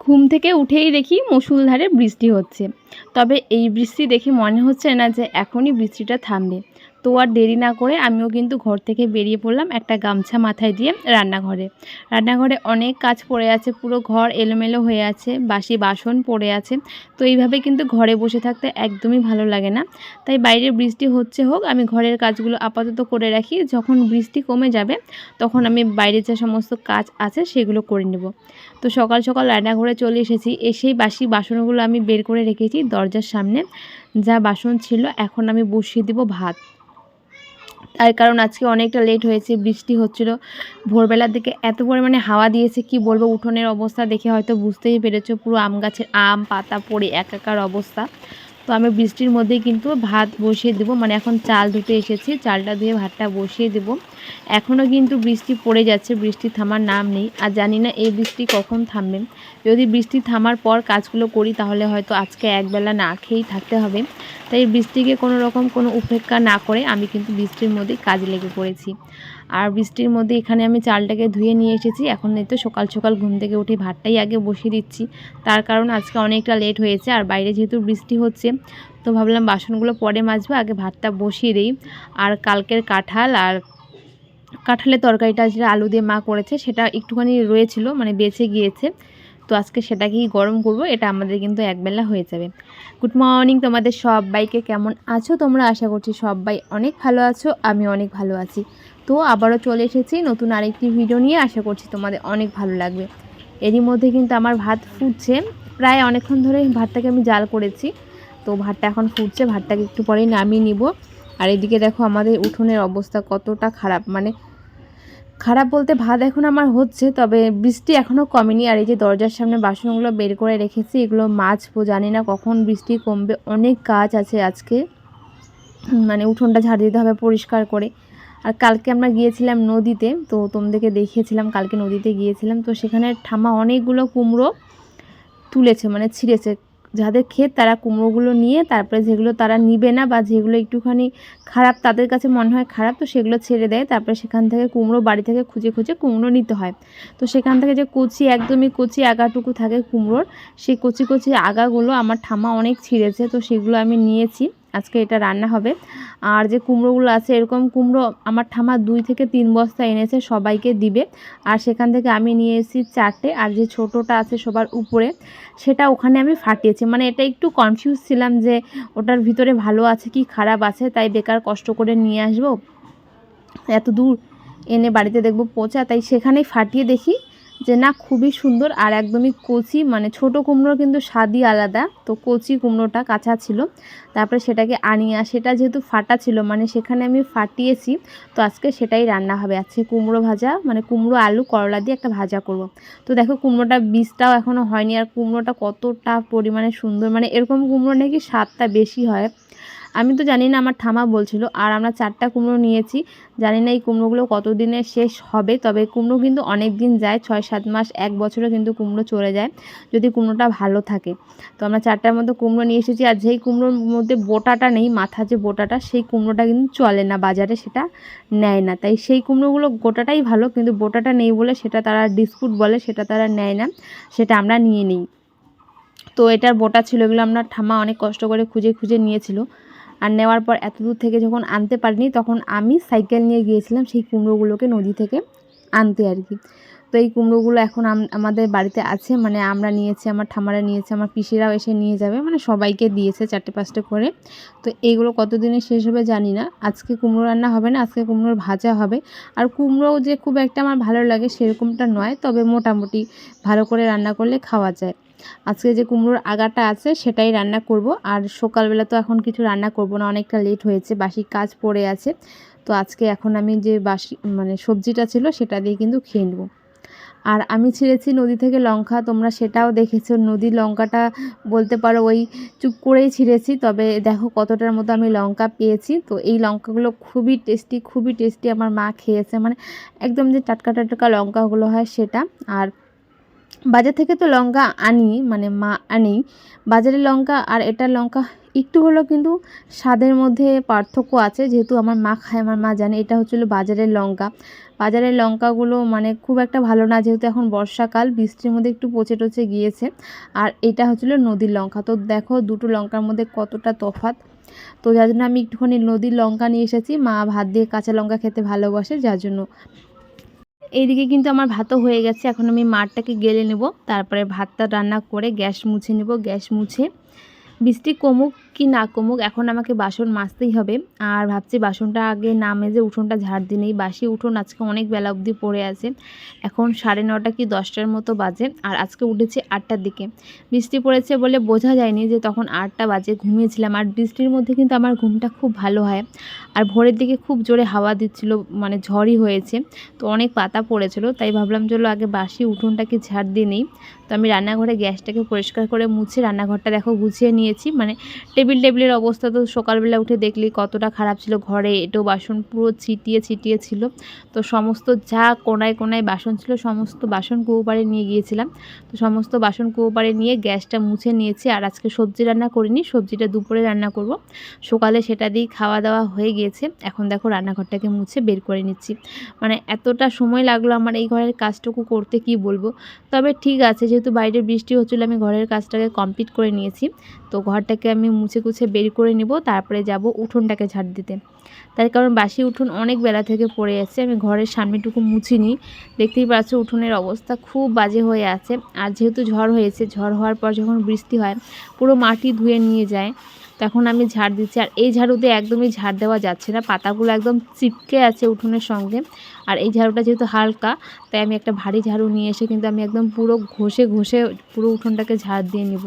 ঘুম থেকে উঠেই দেখি মুষলধারে বৃষ্টি হচ্ছে। তবে এই বৃষ্টি দেখে মনে হচ্ছে না যে এখনই বৃষ্টিটা থামবে। তো আর দেরি না করে আমিও কিন্তু ঘর থেকে বেরিয়ে পড়লাম একটা গামছা মাথায় দিয়ে রান্নাঘরে। রান্নাঘরে অনেক কাজ পড়ে আছে, পুরো ঘর এলোমেলো হয়ে আছে, বাসি বাসন পড়ে আছে। তো এইভাবে কিন্তু ঘরে বসে থাকতে একদমই ভালো লাগে না। তাই বাইরে বৃষ্টি হচ্ছে হোক, আমি ঘরের কাজগুলো আপাতত করে রাখি। যখন বৃষ্টি কমে যাবে, তখন আমি বাইরে যে সমস্ত কাজ আছে সেগুলো করে নেব। তো সকাল সকাল রান্নাঘরে চলে এসেছি। এসেই বাসি বাসনগুলো আমি বের করে রেখেছি দরজার সামনে। যা বাসন ছিল, এখন আমি বসিয়ে দেবো ভাত। তার কারণ আজকে অনেকটা লেট হয়েছে, বৃষ্টি হচ্ছিল। ভোরবেলার দিকে এত পরিমাণে হাওয়া দিয়েছে, কি বলব? উঠোনের অবস্থা দেখে হয়তো বুঝতেই পেরেছ, পুরো আম গাছের আম, পাতা পড়ে একাকার অবস্থা। তো আমি বৃষ্টির মধ্যেই কিন্তু ভাত বসিয়ে দেবো। মানে এখন চাল ধুতে এসেছি, চালটা ধুয়ে ভাতটা বসিয়ে দেবো। এখনও কিন্তু বৃষ্টি পড়ে যাচ্ছে, বৃষ্টি থামার নাম নেই। আর জানি না এই বৃষ্টি কখন থামবে। যদি বৃষ্টি থামার পর কাজগুলো করি, তাহলে হয়তো আজকে একবেলা না খেয়েই থাকতে হবে। তাই বৃষ্টিকে কোনো রকম কোনো উপেক্ষা না করে আমি কিন্তু বৃষ্টির মধ্যেই কাজ লেগে পড়েছি। আর বৃষ্টির মধ্যে এখানে আমি চালটাকে ধুয়ে নিয়ে এসেছি। এখন এই তো সকাল সকাল ঘুম থেকে উঠে ভাতটাই আগে বসিয়ে দিচ্ছি। তার কারণ আজকে অনেকটা লেট হয়েছে আর বাইরে যেহেতু বৃষ্টি হচ্ছে, তো ভাবলাম বাসনগুলো পরে মাজবো, আগে ভাতটা বসিয়ে দিই। আর কালকের কাঁঠাল আর কাঁঠালের তরকারিটা যেটা আলু দিয়ে মা করেছে, সেটা একটুখানি রয়েছিল মানে বেঁচে গিয়েছে। তো আজকে সেটাকেই গরম করব, এটা আমাদের কিন্তু একবেলা হয়ে যাবে। গুড মর্নিং তোমাদের সবাইকে, কেমন আছো? তোমরা আশা করছি সবাই অনেক ভালো আছো আমি অনেক ভালো আছি। তো আবারও চলে এসেছি নতুন আরেকটি ভিডিও নিয়ে। আশা করছি তোমাদের অনেক ভালো লাগবে। এরই মধ্যে কিন্তু আমার ভাত ফুটছে। প্রায় অনেকক্ষণ ধরে ভাতটাকে আমি জাল করেছি। তো ভাতটা এখন ফুটছে, ভাতটাকে একটু পরেই নামিয়ে নিব। আর এদিকে দেখো আমাদের উঠোনের অবস্থা কতটা খারাপ। মানে খারাপ বলতে ভাত এখন আমার হচ্ছে, তবে বৃষ্টি এখনও কমেনি। আর এই যে দরজার সামনে বাসনগুলো বের করে রেখেছি, এগুলো মাছবো জানি না কখন বৃষ্টি কমবে। অনেক কাজ আছে আজকে। মানে উঠোনটা ঝাড় দিতে হবে পরিষ্কার করে। আর কালকে আমরা গিয়েছিলাম নদীতে, তো তোমাদেরকে দেখিয়েছিলাম, কালকে নদীতে গিয়েছিলাম, তো সেখানে ঠামা অনেকগুলো কুমড়ো তুলেছে মানে ছিঁড়েছে। যাদের ক্ষেত তারা কুমড়োগুলো নিয়ে, তারপরে যেগুলো তারা নিবে না বা যেগুলো একটুখানি খারাপ, তাদের কাছে মনে হয় খারাপ, তো সেগুলো ছেড়ে দেয়। তারপরে সেখান থেকে কুমড়ো বাড়ি থেকে খুঁজে খুঁজে কুমড়ো নিতে হয়। তো সেখান থেকে যে কচি, একদমই কচি আগাটুকু থাকে কুমড়োর, সেই কচি কচি আগাগুলো আমার ঠামা অনেক ছিঁড়েছে, তো সেগুলো আমি নিয়েছি। আজকে এটা রান্না হবে। আর যে কুমড়োগুলো আছে, এরকম কুমড়ো আমার ঠামা দুই থেকে তিন বস্তা এনেছে, সবাইকে দিবে। আর সেখান থেকে আমি নিয়ে এসেছি চারটে। আর যে ছোটোটা আছে সবার উপরে, সেটা ওখানে আমি ফাটিয়েছি। মানে এটা একটু কনফিউজ ছিলাম যে ওটার ভিতরে ভালো আছে কি খারাপ আছে, তাই বেকার কষ্ট করে নিয়ে আসব। এত দূর এনে বাড়িতে দেখব পচা, তাই সেখানেই ফাটিয়ে দেখি। যে না খুবই সুন্দর আর একদমই কচি মানে ছোট কুমড়োর কিন্তু স্বাদই আলাদা। তো কচি কুমড়োটা কাঁচা ছিল, তারপরে সেটাকে আনিয়া সেটা যেহেতু ফাটা ছিল মানে সেখানে আমি ফাটিয়েছি, তো আজকে সেটাই রান্না হবে। আজকে কুমড়ো ভাজা মানে কুমড়ো, আলু, করলা দিয়ে একটা ভাজা করব। তো দেখো কুমড়োটা বীজটাও এখনও হয়নি, আর কুমড়োটা কতটা পরিমাণে সুন্দর মানে এরকম কুমড়ো নাকি স্বাদটা বেশি হয়। আমি তো জানি না, আমার ঠামা বলছিল। আর আমরা চারটা কুমড়ো নিয়েছি। জানি না এই কুমড়োগুলো কতদিনে শেষ হবে, তবে কুমড়ো কিন্তু অনেক দিন যায়, ছয় সাত মাস, এক বছরে কিন্তু কুমড়ো চলে যায়, যদি কুমড়োটা ভালো থাকে। তো আমরা চারটার মতো কুমড়ো নিয়ে এসেছি, আর যেই কুমড়োর মধ্যে বোটাটা নেই মাথা যে বোটাটা, সেই কুমড়োটা কিন্তু চলে না, বাজারে সেটা নেয় না। তাই সেই কুমড়োগুলো গোটাটাই ভালো, কিন্তু বোটাটা নেই বলে সেটা তারা ডিসপুট বলে, সেটা তারা নেয় না, সেটা আমরা নিয়ে নিই। তো এটার বোটা ছিল, এগুলো আমরা ঠামা অনেক কষ্ট করে খুঁজে খুঁজে নিয়েছিল। আর নেওয়ার পর এত দূর থেকে যখন আনতে পারিনি, তখন আমি সাইকেল নিয়ে গিয়েছিলাম সেই কুমড়োগুলোকে নদী থেকে আনতে আর কি। তো এই কুমড়োগুলো এখন আমাদের বাড়িতে আছে মানে আমরা নিয়েছি, আমার ঠামারা নিয়েছে, আমার পিসিরাও এসে নিয়ে যাবে মানে সবাইকে দিয়েছে চারটে পাঁচটে করে। তো এইগুলো কতদিনে শেষ হবে জানি না। আজকে কুমড়ো রান্না হবে না, আজকে কুমড়োর ভাজা হবে। আর কুমড়ো যে খুব একটা আমার ভালো লাগে সেরকমটা নয়, তবে মোটামুটি ভালো করে রান্না করলে খাওয়া যায়। আজকে যে কুমড়োর আগাটা আছে সেটাই রান্না করব। আর সকালবেলা তো এখন কিছু রান্না করব না, অনেকটা লেট হয়েছে, বাসি কাজ পড়ে আছে। তো আজকে এখন আমি যে বাসি মানে সবজিটা ছিল সেটা দিয়ে কিন্তু খেয়ে নেব। আর আমি ছিঁড়েছি নদী থেকে লঙ্কা, তোমরা সেটাও দেখেছ। নদীর লঙ্কাটা বলতে পারো ওই চুপ করেই ছিঁড়েছি, তবে দেখো কতটার মতো আমি লঙ্কা পেয়েছি। তো এই লঙ্কাগুলো খুবই টেস্টি খুবই টেস্টি আমার মা খেয়েছে। মানে একদম যে টাটকা টাটকা লঙ্কাগুলো হয় সেটা। আর বাজার থেকে তো লঙ্কা আনি মানে মা আনি। বাজারের লঙ্কা আর এটার লঙ্কা একটু হলেও কিন্তু স্বাদের মধ্যে পার্থক্য আছে। যেহেতু আমার মা খায়, আমার মা জানে, এটা হচ্ছিল বাজারের লঙ্কা। বাজারের লঙ্কাগুলো মানে খুব একটা ভালো না, যেহেতু এখন বর্ষাকাল, বৃষ্টির মধ্যে একটু পচে টচে গিয়েছে। আর এটা হচ্ছিল নদীর লঙ্কা। তো দেখো দুটো লঙ্কার মধ্যে কতটা তফাৎ। তো যার জন্য আমি একটুখানি নদীর লঙ্কা নিয়ে এসেছি। মা ভাত দিয়ে কাঁচা লঙ্কা খেতে ভালোবাসে, যার জন্য এইদিকে কিন্তু আমার ভাতও হয়ে গেছে। এখন আমি মাঠটাকে গেলে নেব। তারপরে ভাতটা রান্না করে গ্যাস মুছে নেব। গ্যাস মুছে বৃষ্টি কমুক কি না কমুক, এখন আমাকে বাসন মাজতেই হবে। আর ভাবছি বাসনটা আগে না মেজে উঠোনটা ঝাড় দিই নেই। বাসি উঠোন আজকে অনেক বেলা অবধি পড়ে আছে। এখন সাড়ে নটা কি দশটার মতো বাজে আর আজকে উঠেছি আটটার দিকে। বৃষ্টি পড়েছে বলে বোঝা যায়নি যে তখন আটটা বাজে, ঘুমিয়েছিলাম। আর বৃষ্টির মধ্যে কিন্তু আমার ঘুমটা খুব ভালো হয়। আর ভোরের দিকে খুব জোরে হাওয়া দিচ্ছিল মানে ঝড়ই হয়েছে। তো অনেক পাতা পড়েছিল, তাই ভাবলাম চলো আগে বাসি উঠোনটাকে ঝাড় দিয়ে নিই। তো আমি রান্নাঘরে গ্যাসটাকে পরিষ্কার করে মুছে রান্নাঘরটা দেখো গুছিয়ে নিয়েছি। মানে টেবিল টেবিলের অবস্থা তো সকালবেলা উঠে দেখলি কতটা খারাপ ছিল। ঘরে এটো বাসন পুরো ছিটিয়ে ছিটিয়ে ছিল। তো সমস্ত যা কোনায় কোনায় বাসন ছিল, সমস্ত বাসন কুয়োপাড়ে নিয়ে গিয়েছিলাম। তো সমস্ত বাসন কুয়োপাড়ে নিয়ে গ্যাসটা মুছে নিয়েছি আর আজকে সবজি রান্না করিনি, সবজিটা দুপুরে রান্না করব। সকালে সেটা দিয়ে খাওয়া দাওয়া হয়ে গিয়েছে। এখন দেখো রান্নাঘরটাকে মুছে বের করে নিচ্ছি। মানে এতটা সময় লাগল আমার এই ঘরের কাজটুকু করতে কি বলব? তবে ঠিক আছে, যেহেতু বাইরে বৃষ্টি হচ্ছিল, আমি ঘরের কাজটাকে কমপ্লিট করে নিয়েছি। তো ঘরটাকে আমি মুছে কুছে বের করে নেব, তারপরে যাব উঠোনটাকে ঝাড় দিতে। তার কারণ বাসি উঠোন অনেক বেলা থেকে পড়ে আছে, আমি ঘরের সামনেটুকু মুছিনি। দেখতেই পাচ্ছ উঠোনের অবস্থা খুব বাজে হয়ে আছে। আর যেহেতু ঝড় হয়েছে, ঝড় হওয়ার পর যখন বৃষ্টি হয়, পুরো মাটি ধুয়ে নিয়ে যায়, তখন আমি ঝাড় দিচ্ছি। আর এই ঝাড়ুতে একদমই ঝাড় দেওয়া যাচ্ছে না, পাতাগুলো একদম চিপকে আছে উঠোনের সঙ্গে। আর এই ঝাড়ুটা যেহেতু হালকা, তাই আমি একটা ভারী ঝাড়ু নিয়ে এসে কিন্তু আমি একদম পুরো ঘষে ঘষে পুরো উঠোনটাকে ঝাড় দিয়ে নেব।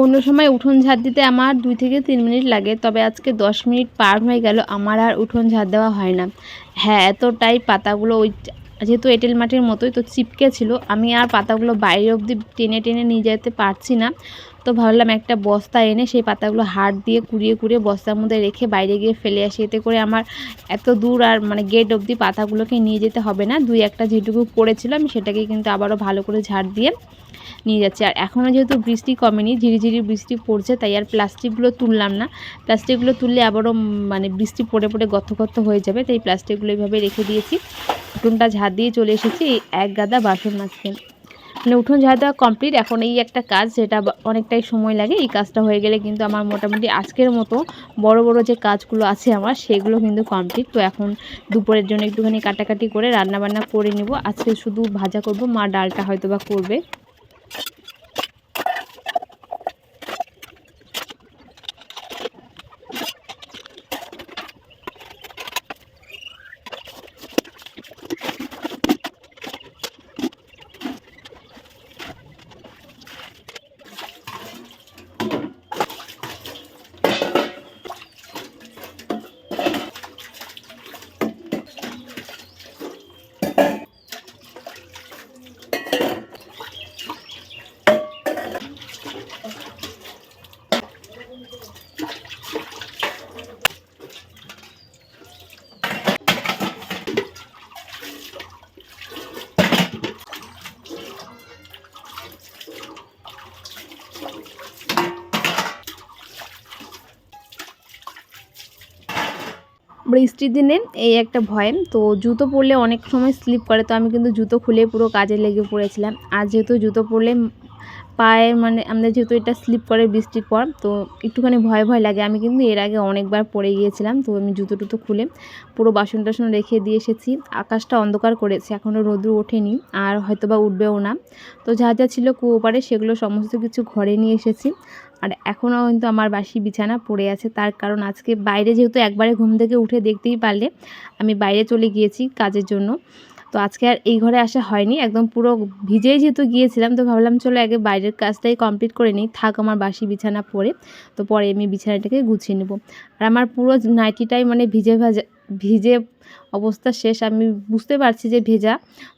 অন্য সময় উঠোন ঝাড় দিতে আমার দুই থেকে তিন মিনিট লাগে, তবে আজকে দশ মিনিট পার হয়ে গেল, আমার আর উঠোন ঝাড় দেওয়া হয় না। হ্যাঁ এতটাই পাতাগুলো ওই যেহেতু এঁটেল মাটির মতোই তো চিপকে ছিল, আমি আর পাতাগুলো বাইরে অবধি টেনে টেনে নিয়ে যেতে পারছি না। তো ভাবলাম একটা বস্তা এনে সেই পাতাগুলো হাত দিয়ে কুড়িয়ে কুড়িয়ে বস্তার মধ্যে রেখে বাইরে গিয়ে ফেলে আসি। এতে করে আমার এত দূর আর মানে গেট অবধি পাতাগুলোকে নিয়ে যেতে হবে না। দুই একটা যেটুকু পড়েছিল আমি সেটাকে কিন্তু আবারও ভালো করে ঝাড় দিয়ে নিয়ে যাচ্ছি। আর এখনও যেহেতু বৃষ্টি কমেনি ঝিরিঝিরি বৃষ্টি পড়ছে, তাই আর প্লাস্টিকগুলো তুললাম না। প্লাস্টিকগুলো তুললে আবারও মানে বৃষ্টি পড়ে পড়ে গত হয়ে যাবে, তাই প্লাস্টিকগুলো এইভাবে রেখে দিয়েছি। উঠোনটা ঝাড় দিয়ে চলে এসেছি, এই এক গাদা বাসন মাজতে মানে উঠোন ঝাড় দেওয়া কমপ্লিট এখন এই একটা কাজ যেটা অনেকটাই সময় লাগে, এই কাজটা হয়ে গেলে কিন্তু আমার মোটামুটি আজকের মতো বড় বড় যে কাজগুলো আছে আমার, সেগুলো কিন্তু কমপ্লিট তো এখন দুপুরের জন্য একটুখানি কাটাকাটি করে রান্না বান্না করে নেব। আজকে শুধু ভাজা করব, মা ডালটা হয়তো বা করবে। বৃষ্টির দিনে এই একটা ভয় তো জুতো পরলে অনেক সময় স্লিপ করে, তো আমি কিন্তু জুতো খুলে পুরো কাজে লেগে পড়েছিলাম। আর যেহেতু জুতো পরলে পায়ে মানে আমাদের যেহেতু এটা স্লিপ করে বৃষ্টির পর, তো একটুখানি ভয় ভয় লাগে। আমি কিন্তু এর আগে অনেকবার পড়ে গিয়েছিলাম, তো আমি জুতো টুতো খুলে পুরো বাসন টাসন রেখে দিয়ে এসেছি। আকাশটা অন্ধকার করেছে এখনও রোদ্র ওঠেনি আর হয়তো বা উঠবেও না। তো যা যা ছিল কুয়ো পারে সেগুলো সমস্ত কিছু ঘরে নিয়ে এসেছি। আর এখনও কিন্তু আমার বাসি বিছানা পড়ে আছে। তার কারণ আজকে বাইরে যেহেতু একবারে ঘুম থেকে উঠে দেখতেই পারলে, আমি বাইরে চলে গিয়েছি কাজের জন্য। তো আজকে আর এই ঘরে আসা হয়নি, একদম পুরো ভিজেই যেহেতু গিয়েছিলাম, তো ভাবলাম চলো আগে বাইরের কাজটাই কমপ্লিট করে নিই, থাক আমার বাসি বিছানা পরে তো পরে আমি বিছানাটাকে গুছিয়ে নেব। আর আমার পুরো নাইটিটাই মানে ভিজে ভাজা ভিজে অবস্থা শেষ, আমি বুঝতে পারছি যে ভেজা।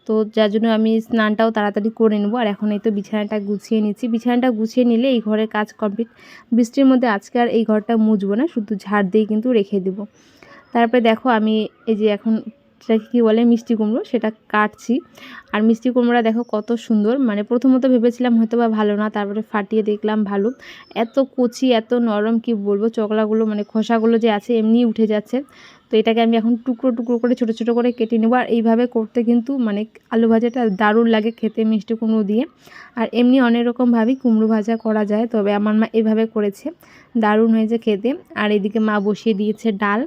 তো যার জন্য আমি স্নানটাও তাড়াতাড়ি করে নেব। আর এখন এই তো বিছানাটা গুছিয়ে নিচ্ছি। বিছানাটা গুছিয়ে নিলে এই ঘরের কাজ কমপ্লিট। বৃষ্টির মধ্যে আজকে আর এই ঘরটা মুছবো না, শুধু ঝাড় দিয়ে কিন্তু রেখে দেবো। তারপরে দেখো আমি এই যে এখন সেটাকে কী বলে, মিষ্টি কুমড়ো, সেটা কাটছি। আর মিষ্টি কুমড়োটা দেখো কত সুন্দর। মানে প্রথমত ভেবেছিলাম হয়তো বা ভালো না, তারপরে ফাটিয়ে দেখলাম ভালো। এত কচি, এত নরম, কি বলব, চকলাগুলো মানে খোসাগুলো যে আছে এমনি উঠে যাচ্ছে। তো এটাকে আমি এখন টুকরো টুকরো করে, ছোটো ছোটো করে কেটে নেব। আর এইভাবে করতে কিন্তু মানে আলু ভাজাটা দারুণ লাগে খেতে মিষ্টি কুমড়ো দিয়ে। আর এমনি অনেক রকমভাবেই কুমড়ো ভাজা করা যায়, তবে আমার মা এভাবে করেছে। দারুণ হয়েছে খেতে। আর এদিকে মা বসিয়ে দিয়েছে ডাল।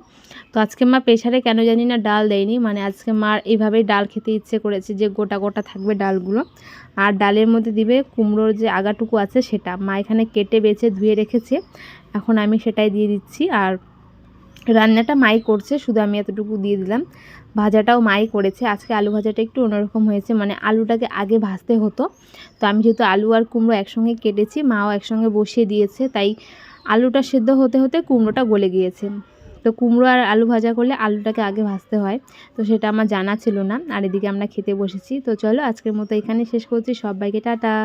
তো আজকে মা প্রেশারে কেন জানি না ডাল দেয়নি মানে আজকে মার এইভাবেই ডাল খেতে ইচ্ছে করেছে যে গোটা গোটা থাকবে ডালগুলো। আর ডালের মধ্যে দিবে কুমড়োর যে আগাটুকু আছে সেটা। মা এখানে কেটে, বেছে, ধুয়ে রেখেছে। এখন আমি সেটাই দিয়ে দিচ্ছি। আর রান্নাটা মাই করছে, শুধু আমি এতটুকু দিয়ে দিলাম। ভাজাটাও মাই করেছে। আজকে আলু ভাজাটা একটু অন্যরকম হয়েছে মানে আলুটাকে আগে ভাজতে হতো। তো আমি যেহেতু আলু আর কুমড়ো একসঙ্গে কেটেছি, মাও একসঙ্গে বসিয়ে দিয়েছে, তাই আলুটা সেদ্ধ হতে হতে কুমড়োটা গলে গিয়েছে। তো কুমড়ো আর আলু ভাজা করলে আলুটাকে আগে ভাজতে হয়, তো সেটা আমার জানা ছিল না। আর এদিকে আমরা খেতে বসেছি। তো চলো আজকের মতো এখানে শেষ করছি। সবাইকে টাটা।